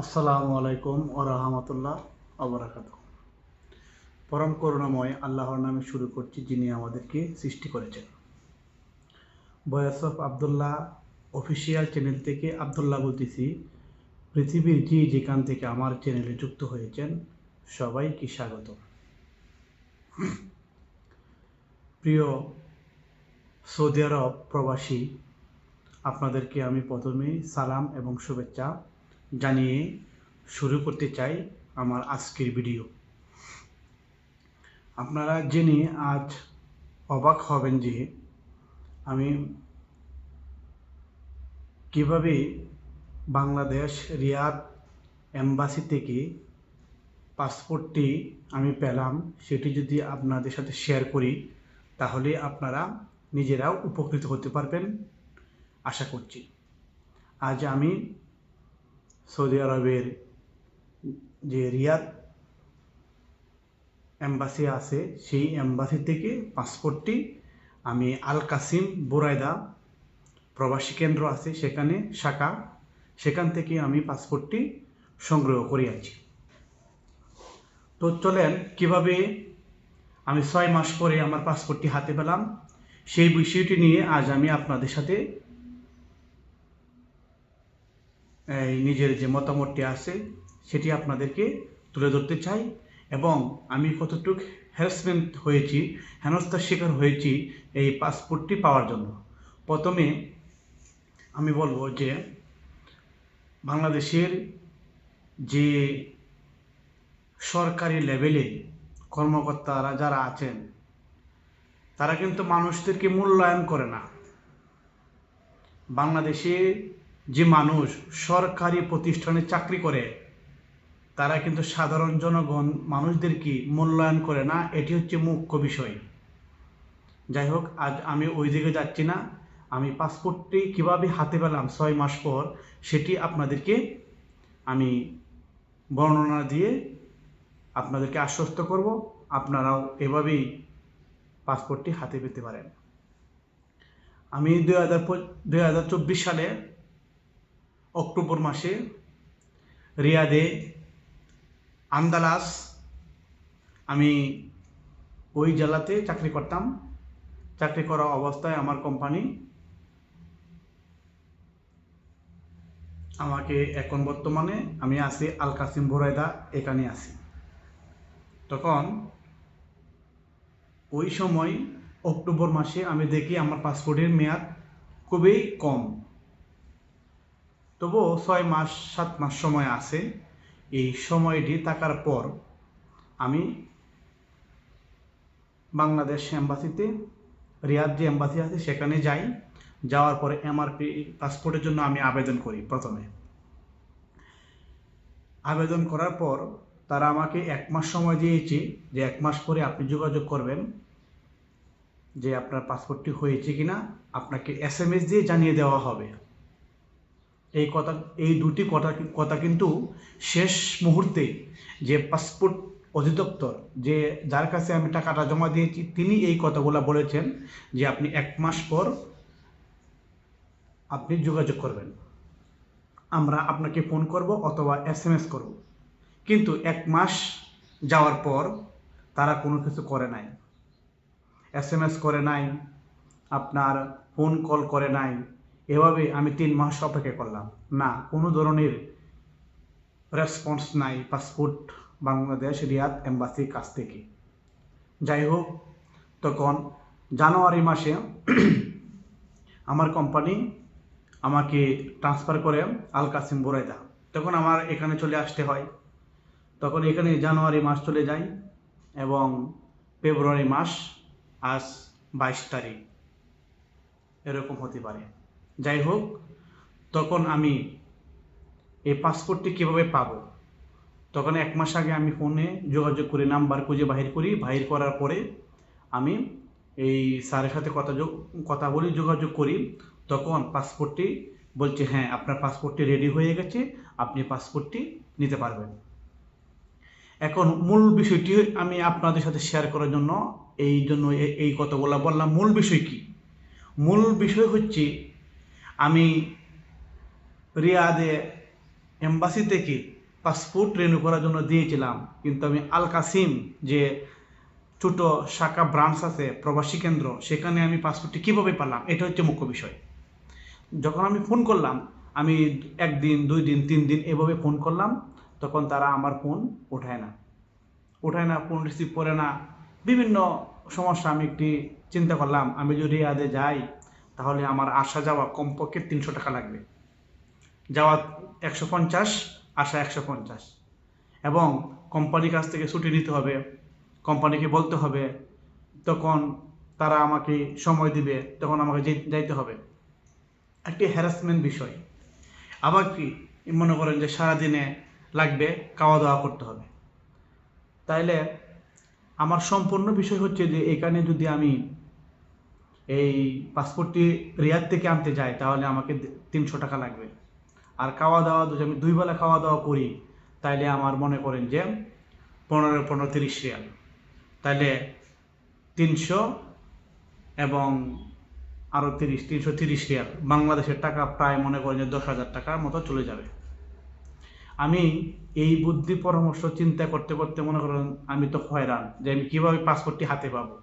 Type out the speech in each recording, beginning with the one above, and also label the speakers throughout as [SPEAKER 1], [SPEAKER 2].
[SPEAKER 1] আসসালামু আলাইকুম ও রহমতুল্লাহ আবরাকাত পরম করুণাময় আল্লাহর নামে শুরু করছি যিনি আমাদেরকে সৃষ্টি করেছেন। বয়স অফ আবদুল্লাহ অফিসিয়াল চ্যানেল থেকে আবদুল্লাহ বলতেছি, পৃথিবীর যে যেখান থেকে আমার চ্যানেলে যুক্ত হয়েছেন, সবাইকে স্বাগত। প্রিয় সৌদি আরব প্রবাসী, আপনাদেরকে আমি প্রথমেই সালাম এবং শুভেচ্ছা জানিয়ে শুরু করতে চাই আমার আজকের ভিডিও। আপনারা জেনে আজ অবাক হবেন যে আমি কীভাবে বাংলাদেশ রিয়াদ এম্বাসি থেকে পাসপোর্টটি আমি পেলাম সেটি যদি আপনাদের সাথে শেয়ার করি, তাহলে আপনারা নিজেরাও উপকৃত হতে পারবেন। আশা করছি। আজ আমি সৌদি আরবের যে রিয়াদ এম্বাসি আছে, সেই এম্বাসি থেকে পাসপোর্টটি আমি আল কাসিম বুরাইদা প্রবাসী কেন্দ্র আছে সেখানে, শাখা, সেখান থেকে আমি পাসপোর্টটি সংগ্রহ করিয়াছি তো চলেন কীভাবে আমি ছয় মাস পরে আমার পাসপোর্টটি হাতে পেলাম, সেই বিষয়টি নিয়ে আজ আমি আপনাদের সাথে এই নিজের যে মতামতটি আছে, সেটি আপনাদেরকে তুলে ধরতে চাই এবং আমি কতটুক হ্যারাসমেন্ট হয়েছি, হেনস্থার শিকার হয়েছি এই পাসপোর্টটি পাওয়ার জন্য। প্রথমে আমি বলব যে বাংলাদেশের যে সরকারি লেভেলে কর্মকর্তারা যারা আছেন, তারা কিন্তু মানুষদেরকে মূল্যায়ন করে না। বাংলাদেশে যে মানুষ সরকারি প্রতিষ্ঠানে চাকরি করে, তারা কিন্তু সাধারণ জনগণ মানুষদের কি মূল্যায়ন করে না? এটি হচ্ছে মুখ্য বিষয়। যাই হোক, আজ আমি ওই দিকে যাচ্ছি না। আমি পাসপোর্টটি কীভাবে হাতে পেলাম ছয় মাস পর, সেটি আপনাদেরকে আমি বর্ণনা দিয়ে আপনাদেরকে আশ্বস্ত করব। আপনারাও এভাবেই পাসপোর্টটি হাতে পেতে পারেন। আমি দুই হাজার হাজার চব্বিশ সালে অক্টোবর মাসে রিয়াদে আন্দালাস আমি ওই জেলাতে চাকরি করতাম। চাকরি করা অবস্থায় আমার কোম্পানি আমাকে এখন বর্তমানে আমি আছি আল কাসিম বোরাইদা এখানে আছি। তখন ওই সময় অক্টোবর মাসে আমি দেখি আমার পাসপোর্টের মেয়াদ খুবই কম। তবুও ছয় মাস, সাত মাস সময় আছে। এই সময়টি থাকার পর আমি বাংলাদেশ এম্বাসিতে, রিয়াদ যে এম্বাসি আছে সেখানে যাই। যাওয়ার পরে এমআরপি পাসপোর্টের জন্য আমি আবেদন করি প্রথমে। আবেদন করার পর তারা আমাকে এক মাস সময় দিয়েছে যে এক মাস পরে আপনি যোগাযোগ করবেন যে আপনার পাসপোর্টটি হয়েছে কিনা। আপনাকে এস এম এস দিয়ে জানিয়ে দেওয়া হবে। এই কথা, এই দুটি কথা কথা কিন্তু শেষ মুহূর্তে যে পাসপোর্ট অধিদপ্তর, যে যার কাছে আমি টাকাটা জমা দিয়েছি, তিনি এই কথাগুলো বলেছেন যে আপনি এক মাস পর আপনি যোগাযোগ করবেন। আমরা আপনাকে ফোন করব অথবা এস এম এস করব। কিন্তু এক মাস যাওয়ার পর তারা কোনো কিছু করে নাই। এস এম এস করে নাই, আপনার ফোন কল করে নাই এভাবে আমি তিন মাস অপেক্ষা করলাম। না, কোনো ধরনের রেসপন্স নাই পাসপোর্ট বাংলাদেশ, রিয়াদ এম্বাসির কাছ থেকে। যাই হোক, তখন জানুয়ারি মাসে আমার কোম্পানি আমাকে ট্রান্সফার করে আল কাসিম বোরাইদা। তখন আমার এখানে চলে আসতে হয়। তখন এখানে জানুয়ারি মাস চলে যায় এবং ফেব্রুয়ারি মাস আজ বাইশ তারিখ। এরকম হতে পারে। যাই হোক, তখন আমি এই পাসপোর্টটি কীভাবে পাবো? তখন এক মাস আগে আমি ফোনে যোগাযোগ করি নাম্বার খুঁজে বাহির করি, বাহির করার পরে আমি এই স্যারের সাথে কথা কথা বলি, যোগাযোগ করি। তখন পাসপোর্টটি বলছে হ্যাঁ আপনার পাসপোর্টটি রেডি হয়ে গেছে, আপনি পাসপোর্টটি নিতে পারবেন। এখন মূল বিষয়টি আমি আপনাদের সাথে শেয়ার করার জন্য এই জন্য এই কথাগুলো বললাম। মূল বিষয় কি? মূল বিষয় হচ্ছে আমি রিয়াদে এম্বাসি থেকে পাসপোর্ট রিনিউ করার জন্য দিয়েছিলাম। কিন্তু আমি আল কাসিম যে ছোট শাখা ব্রাঞ্চ আছে, প্রবাসী কেন্দ্র, সেখানে আমি পাসপোর্টটি কীভাবে পেলাম এটা হচ্ছে মুখ্য বিষয়। যখন আমি ফোন করলাম, আমি একদিন, দুই দিন, তিন দিন এভাবে ফোন করলাম, তখন তারা আমার ফোন ওঠায় না। ওঠায় না, ফোন রিসিভ করে না। বিভিন্ন সমস্যা আমি একটি চিন্তা করলাম, আমি যদি রিয়াদে যাই তাহলে আমার আসা যাওয়া কমপক্ষে তিনশো টাকা লাগবে। যাওয়া একশো পঞ্চাশ, আসা একশো পঞ্চাশ। এবং কোম্পানির কাছ থেকে ছুটি নিতে হবে কোম্পানিকে বলতে হবে, তখন তারা আমাকে সময় দিবে, তখন আমাকে যাইতে হবে। একটি হ্যারাসমেন্ট বিষয়। আবার কি, মনে করেন যে সারাদিনে লাগবে খাওয়া দাওয়া করতে হবে। তাইলে আমার সম্পূর্ণ বিষয় হচ্ছে যে এখানে যদি আমি এই পাসপোর্টটি রিয়াদ থেকে আনতে যাই তাহলে আমাকে তিনশো টাকা লাগবে। আর খাওয়া দাওয়া যদি আমি দুই বেলা খাওয়া দাওয়া করি, তাইলে আমার মনে করেন যে পনেরো পনেরো তিরিশ রিয়াল। তাইলে তিনশো এবং আরও তিরিশ, তিনশো তিরিশ রিয়াল। বাংলাদেশের টাকা প্রায় মনে করেন যে দশ হাজার টাকার মতো চলে যাবে। আমি এই বুদ্ধি পরামর্শ চিন্তা করতে করতে মনে করেন আমি তো হয়রান যে আমি কীভাবে পাসপোর্টটি হাতে পাবো।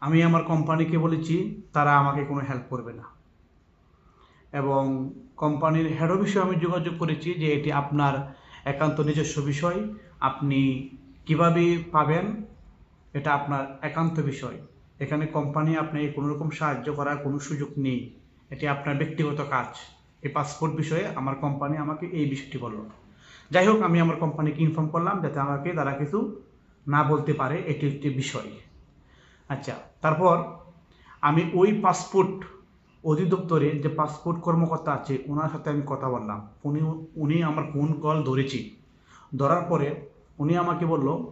[SPEAKER 1] আমি আমার কোম্পানিকে বলেছি, তারা আমাকে কোনো হেল্প করবে না। এবং কোম্পানির হেড অফিসে আমি যোগাযোগ করেছি যে এটি আপনার একান্ত নিজস্ব বিষয়। আপনি কীভাবে পাবেন, এটা আপনার একান্ত বিষয়। এখানে কোম্পানি আপনাকে কোনো রকম সাহায্য করার কোনো সুযোগ নেই। এটি আপনার ব্যক্তিগত কাজ। এই পাসপোর্ট বিষয়ে আমার কোম্পানি আমাকে এই বিষয়টি বলল। যাই হোক, আমি আমার কোম্পানিকে ইনফর্ম করলাম যাতে আমাকে তারা কিছু না বলতে পারে, এটি একটি বিষয়। আচ্ছা তারপর আমি ওই পাসপোর্ট অধিদপ্তরে যে পাসপোর্ট কর্মকর্তা আছে, ওনার সাথে আমি কথা বললাম। উনি উনি আমার ফোন কল ধরেছি। ধরার পরে উনি আমাকে বলল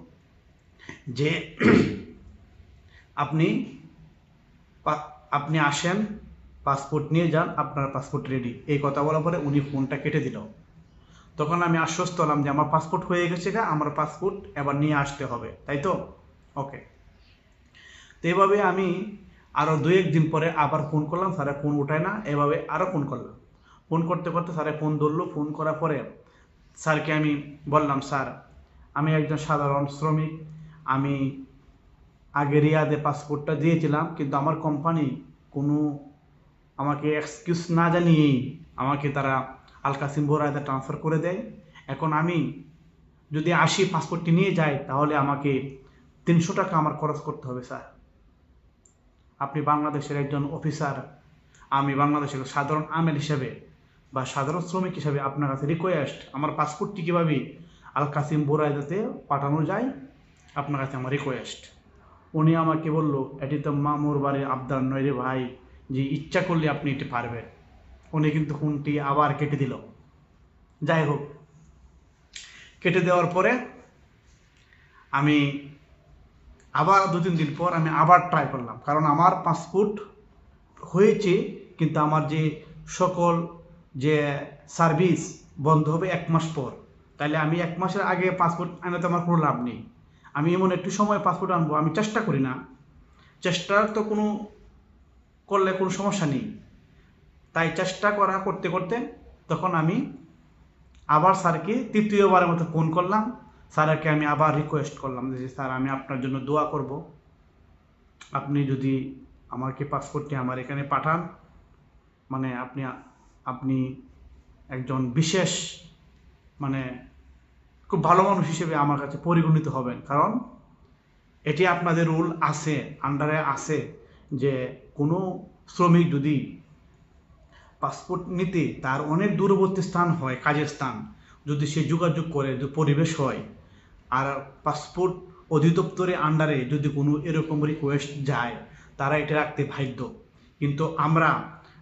[SPEAKER 1] যে, আপনি আপনি আসেন পাসপোর্ট নিয়ে যান, আপনার পাসপোর্ট রেডি এই কথা বলার পরে উনি ফোনটা কেটে দিল। তখন আমি আশ্বস্ত হলাম যে আমার পাসপোর্ট হয়ে গেছে আমার পাসপোর্ট এবার নিয়ে আসতে হবে। তাই তো? ওকে তো এভাবে আমি আরও দু একদিন পরে আবার ফোন করলাম, স্যারে ফোন উঠায় না এভাবে আরও ফোন করলাম। ফোন করতে করতে স্যারে ফোন ধরলো, ফোন করার পরে স্যারকে আমি বললাম, স্যার, আমি একজন সাধারণ শ্রমিক, আমি আগে রিয়াদে পাসপোর্টটা দিয়েছিলাম, কিন্তু আমার কোম্পানি কোনো আমাকে এক্সকিউজ না জানিয়েই আমাকে তারা আল কাসিম বোরায়দা ট্রান্সফার করে দেয়। এখন আমি যদি আসি পাসপোর্টটি নিয়ে যাই, তাহলে আমাকে তিনশো টাকা আমার খরচ করতে হবে, স্যার। আপনি বাংলাদেশের একজন অফিসার আমি বাংলাদেশের সাধারণ আমেল হিসেবে বা সাধারণ শ্রমিক হিসেবে আপনার কাছে রিকোয়েস্ট আমার পাসপোর্টটি কীভাবে আল কাসিম বোরায়দাতে পাঠানো যায়? আপনার কাছে আমার রিকোয়েস্ট উনি আমাকে বলল, এটি তো মামুর বাড়ির আবদার নয় রে ভাই, যে ইচ্ছা করলে আপনি এটি পারবেন। উনি কিন্তু ফোনটি আবার কেটে দিল। যাই হোক, কেটে দেওয়ার পরে আমি আবার দু তিন দিন পর আমি আবার ট্রাই করলাম। কারণ আমার পাসপোর্ট হয়েছে, কিন্তু আমার যে সকল যে সার্ভিস বন্ধ হবে এক মাস পর। তাহলে আমি এক মাসের আগে পাসপোর্ট আনাতে আমার কোনো লাভ নেই। আমি এমন একটু সময় পাসপোর্ট আনব, আমি চেষ্টা করি না। চেষ্টার তো কোনো করলে কোনো সমস্যা নেই। তাই চেষ্টা করা করতে করতে তখন আমি আবার স্যারকে তৃতীয়বারের মতো ফোন করলাম। স্যারকে আমি আবার রিকোয়েস্ট করলাম যে স্যার, আমি আপনার জন্য দোয়া করব। আপনি যদি আমাকে পাসপোর্টটি আমার এখানে পাঠান মানে আপনি আপনি একজন বিশেষ মানে খুব ভালো মানুষ হিসেবে আমার কাছে পরিগণিত হবেন। কারণ এটি আপনাদের রুল আছে আন্ডারে আছে যে, কোনো শ্রমিক যদি পাসপোর্ট নিতে তার অনেক দূরবর্তী স্থান হয়, কাজের স্থান যদি সে যোগাযোগ করে, যদি পরিবেশ হয়, আর পাসপোর্ট অধিদপ্তরে আন্ডারে যদি কোনো এরকম রিকোয়েস্ট যায়, তারা এটা রাখতে বাধ্য। কিন্তু আমরা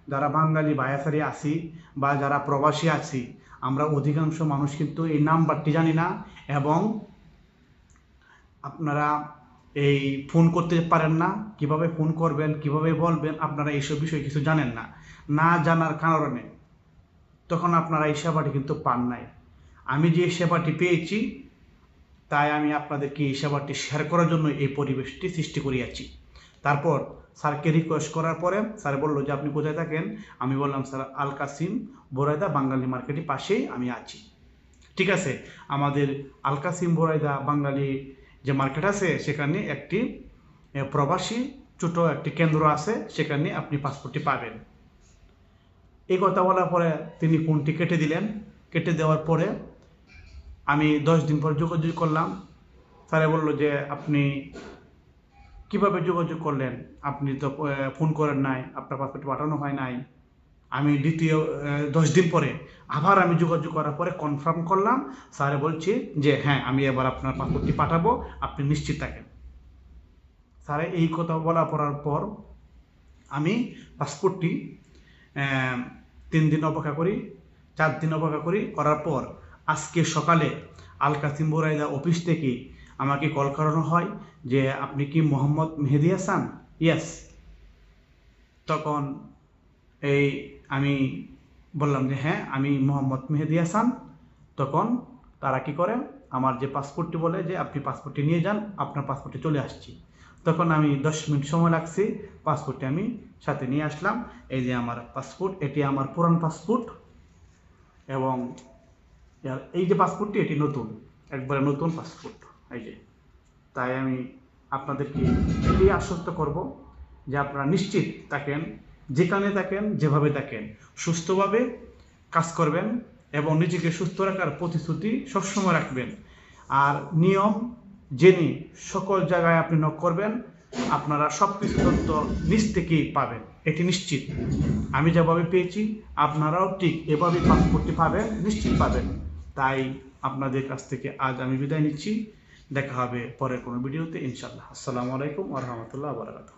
[SPEAKER 1] যারা বাঙালি, বায়াসারি আছি বা যারা প্রবাসী আছি, আমরা অধিকাংশ মানুষ কিন্তু এই নাম্বারটি জানি না এবং আপনারা এই ফোন করতে পারেন না। কীভাবে ফোন করবেন, কীভাবে বলবেন, আপনারা এইসব বিষয়ে কিছু জানেন না। না জানার কারণে তখন আপনারা এই সেবাটি কিন্তু পান নাই। আমি যে সেবাটি পেয়েছি, তাই আমি আপনাদেরকে এই সেবাটি শেয়ার করার জন্য এই পরিবেশটি সৃষ্টি করিয়াছি। তারপর স্যারকে রিকোয়েস্ট করার পরে স্যার বলল যে, আপনি কোথায় থাকেন? আমি বললাম, স্যার আল কাসিম, বোরাইদা, বাঙালি মার্কেটের পাশেই আমি আছি। ঠিক আছে, আমাদের আল কাসিম, বোরাইদা, বাঙালি যে মার্কেট আছে, সেখানে একটি প্রবাসী ছোট একটি কেন্দ্র আছে, সেখানে আপনি পাসপোর্টটি পাবেন। এই কথা বলার পরে তিনি ফোনটি কেটে দিলেন। কেটে দেওয়ার পরে আমি দশ দিন পর যোগাযোগ করলাম। স্যারে বলল যে, আপনি কীভাবে যোগাযোগ করলেন? আপনি তো ফোন করেন নাই, আপনার পাসপোর্ট পাঠানো হয় নাই। আমি দ্বিতীয় দশ দিন পরে আবার আমি যোগাযোগ করার পরে কনফার্ম করলাম। স্যারে বলছি যে হ্যাঁ আমি এবার আপনার পাসপোর্টটি পাঠাবো, আপনি নিশ্চিত থাকেন। স্যারে এই কথা বলা পড়ার পর আমি পাসপোর্টটি তিন দিন অপেক্ষা করি, চার দিন অপেক্ষা করি, করার পর আজকে সকালে আল কাসিম অফিস থেকে আমাকে কল করানো হয় যে, আপনি কি মোহাম্মদ মেহেদি হাসান? ইয়েস তখন এই আমি বললাম যে হ্যাঁ আমি মোহাম্মদ মেহেদি হাসান। তখন তারা কি করে আমার যে পাসপোর্টটি বলে যে, আপনি পাসপোর্টটি নিয়ে যান, আপনার পাসপোর্টে চলে আসছি। তখন আমি দশ মিনিট সময় লাগছি, পাসপোর্টটি আমি সাথে নিয়ে আসলাম। এই যে আমার পাসপোর্ট, এটি আমার পুরান পাসপোর্ট এবং এই যে পাসপোর্টটি এটি নতুন। একবারে নতুন পাসপোর্ট এই যে, তাই আমি আপনাদেরকে এটি আশ্বস্ত করব যে আপনারা নিশ্চিত থাকেন, যেখানে থাকেন, যেভাবে থাকেন, সুস্থভাবে কাজ করবেন এবং নিজেকে সুস্থ রাখার প্রতিশ্রুতি সবসময় রাখবেন। আর নিয়ম জেনে সকল জায়গায় আপনি নক করবেন, আপনারা সব কিছু তথ্য নিজ থেকেই পাবেন। এটি নিশ্চিত। আমি যেভাবে পেয়েছি, আপনারাও ঠিক এভাবেই পাসপোর্টটি পাবেন, নিশ্চিত পাবেন। তাই আপনাদের কাছ থেকে আজ আমি বিদায় নিচ্ছি। দেখা হবে পরের কোনো ভিডিওতে ইনশাল্লাহ আসসালামু আলাইকুম ওরহামতুল্লাহ বারাকাতুহ।